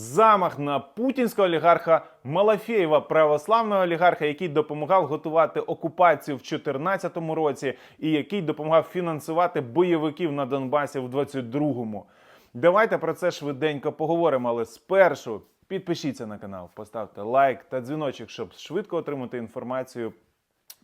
Замах на путінського олігарха Малафєєва, православного олігарха, який допомагав готувати окупацію в 2014 році і який допомагав фінансувати бойовиків на Донбасі в 22-му. Давайте про це швиденько поговоримо, але спершу підпишіться на канал, поставте лайк та дзвіночок, щоб швидко отримати інформацію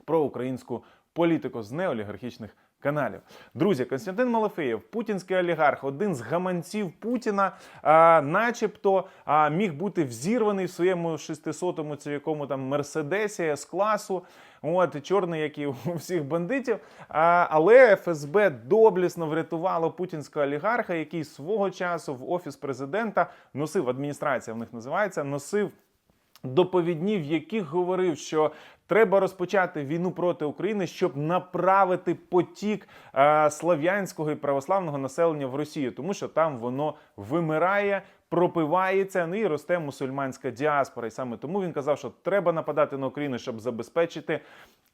про українську політику з неолігархічних каналів. Друзі, Константин Малафеєв, путінський олігарх, один з гаманців Путіна, а, начебто а, міг бути взірваний в своєму 600-му чи якому там мерседесі с класу. От чорний, як і у всіх бандитів. А, але ФСБ доблісно врятувало путінського олігарха, який свого часу в офіс президента носив адміністрація, в них називається, носив доповідні, в яких говорив, що треба розпочати війну проти України, щоб направити потік е, слав'янського і православного населення в Росію, тому що там воно вимирає. Пропивається, ну і росте мусульманська діаспора. І саме тому він казав, що треба нападати на Україну, щоб забезпечити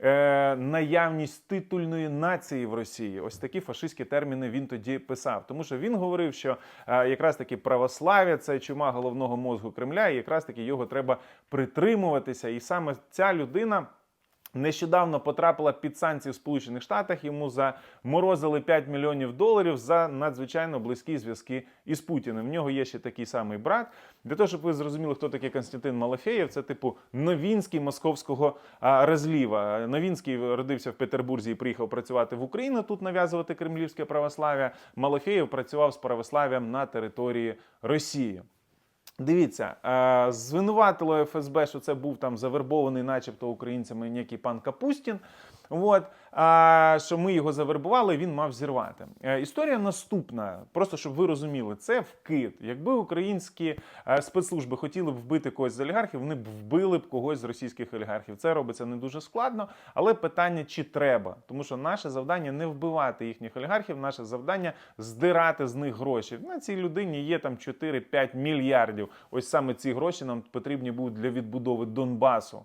е, наявність титульної нації в Росії. Ось такі фашистські терміни він тоді писав. Тому що він говорив, що е, якраз таки православ'я це чума головного мозку Кремля, і якраз таки його треба притримуватися. І саме ця людина. Нещодавно потрапила під санкції в Сполучених Штатах. Йому заморозили 5 мільйонів доларів за надзвичайно близькі зв'язки із Путіним. В нього є ще такий самий брат. Для того, щоб ви зрозуміли, хто такий Константин Малафеєв, це типу Новінський московського а, розліва. Новінський родився в Петербурзі і приїхав працювати в Україну. Тут нав'язувати кремлівське православ'я. Малафеєв працював з православ'ям на території Росії. Дивіться, е, звинуватило ФСБ, що це був там завербований, начебто українцями, ніякий пан Капустін. От а, що ми його завербували, він мав зірвати. Е, Історія наступна, просто щоб ви розуміли, це вкид. Якби українські е, спецслужби хотіли б вбити когось з олігархів, вони б вбили б когось з російських олігархів. Це робиться не дуже складно, але питання чи треба, тому що наше завдання не вбивати їхніх олігархів, наше завдання здирати з них гроші. На цій людині є там 4-5 мільярдів. Ось саме ці гроші нам потрібні будуть для відбудови Донбасу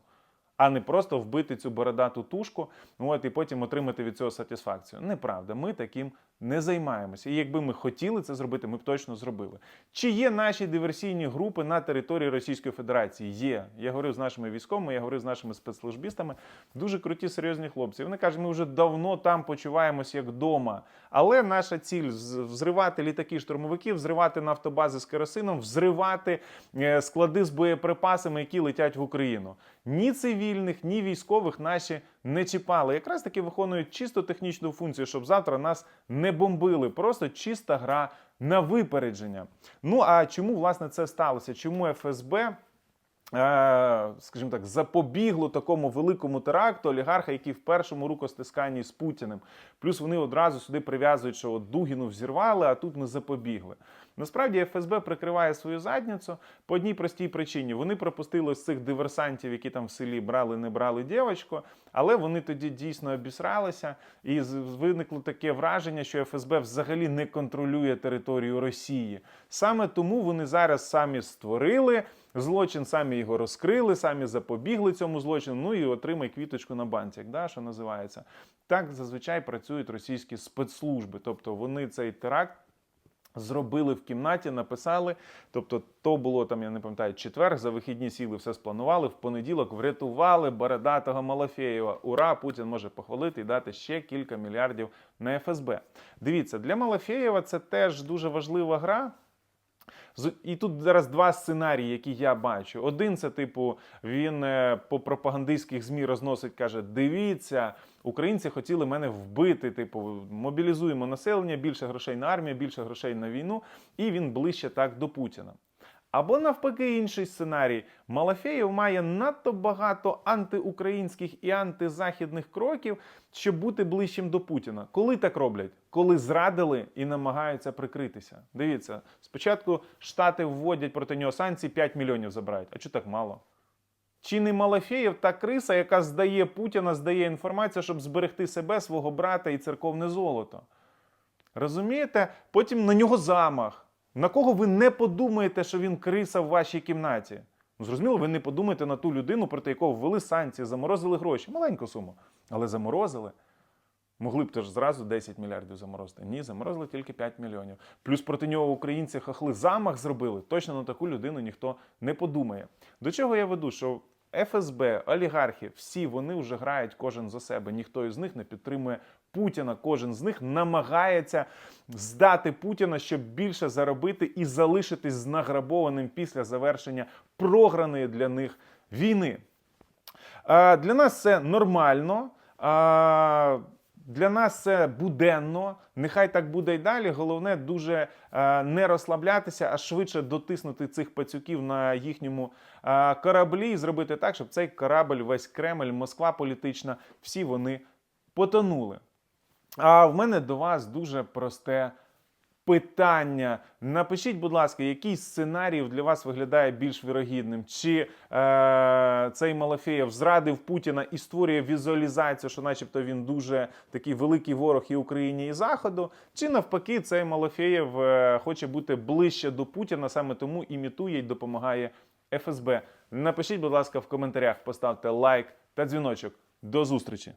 а не просто вбити цю бородату тушку, от і потім отримати від цього сатисфакцію. Неправда, ми таким не займаємося. І якби ми хотіли це зробити, ми б точно зробили. Чи є наші диверсійні групи на території Російської Федерації? Є. Я говорив з нашими військовими, я говорив з нашими спецслужбістами. Дуже круті, серйозні хлопці. Вони кажуть, ми вже давно там почуваємося як вдома. Але наша ціль взривати літаки штурмовиків, взривати нафтобази з керосином, взривати е, склади з боєприпасами, які летять в Україну. Ні цивільних, ні військових наші не чіпали. Якраз таки виконують чисто технічну функцію, щоб завтра нас не бомбили. Просто чиста гра на випередження. Ну а чому власне це сталося? Чому ФСБ? е, Скажімо так, запобігло такому великому теракту олігарха, який в першому рукостисканні з Путіним. Плюс вони одразу сюди прив'язують, що от Дугіну взірвали, а тут не запобігли. Насправді ФСБ прикриває свою задницю по одній простій причині. Вони пропустили з цих диверсантів, які там в селі брали, не брали дівчинку, але вони тоді дійсно обісралися, і виникло таке враження, що ФСБ взагалі не контролює територію Росії. Саме тому вони зараз самі створили злочин, самі його розкрили, самі запобігли цьому злочину. Ну і отримай квіточку на бантик, да, що називається. Так зазвичай працюють російські спецслужби, тобто вони цей теракт. Зробили в кімнаті, написали. Тобто, то було там, я не пам'ятаю, четвер, за вихідні сіли, все спланували. В понеділок врятували бородатого Малафєєва. Ура! Путін може похвалити і дати ще кілька мільярдів на ФСБ. Дивіться, для Малафєєва це теж дуже важлива гра. І тут зараз два сценарії, які я бачу. Один це, типу, він е, по пропагандистських ЗМІ розносить, каже: дивіться, українці хотіли мене вбити. Типу, мобілізуємо населення, більше грошей на армію, більше грошей на війну, і він ближче так до Путіна. Або навпаки, інший сценарій. Малафєєв має надто багато антиукраїнських і антизахідних кроків, щоб бути ближчим до Путіна. Коли так роблять? Коли зрадили і намагаються прикритися. Дивіться, спочатку Штати вводять проти нього санкції 5 мільйонів забирають. А чого так мало? Чи не Малафєєв та криса, яка здає Путіна, здає інформацію, щоб зберегти себе, свого брата і церковне золото? Розумієте? Потім на нього замах. На кого ви не подумаєте, що він криса в вашій кімнаті? Ну, зрозуміло, ви не подумаєте на ту людину, проти якого ввели санкції, заморозили гроші. Маленьку суму, але заморозили. Могли б теж зразу 10 мільярдів заморозити. Ні, заморозили тільки 5 мільйонів. Плюс проти нього українці хахли замах зробили. Точно на таку людину ніхто не подумає. До чого я веду? Що ФСБ, олігархи, всі вони вже грають кожен за себе. Ніхто із них не підтримує Путіна. Кожен з них намагається здати Путіна, щоб більше заробити і залишитись знаграбованим після завершення програної для них війни. Для нас це нормально. Для нас це буденно. Нехай так буде й далі. Головне дуже е, не розслаблятися, а швидше дотиснути цих пацюків на їхньому е, кораблі і зробити так, щоб цей корабль, весь Кремль, Москва політична, всі вони потонули. А в мене до вас дуже просте питання. Напишіть, будь ласка, який з сценаріїв для вас виглядає більш вірогідним? Чи е, цей Малафеєв зрадив Путіна і створює візуалізацію, що, начебто, він дуже такий великий ворог і Україні, і Заходу? Чи навпаки, цей Малафеєв е, хоче бути ближче до Путіна, саме тому імітує і допомагає ФСБ? Напишіть, будь ласка, в коментарях, поставте лайк та дзвіночок. До зустрічі!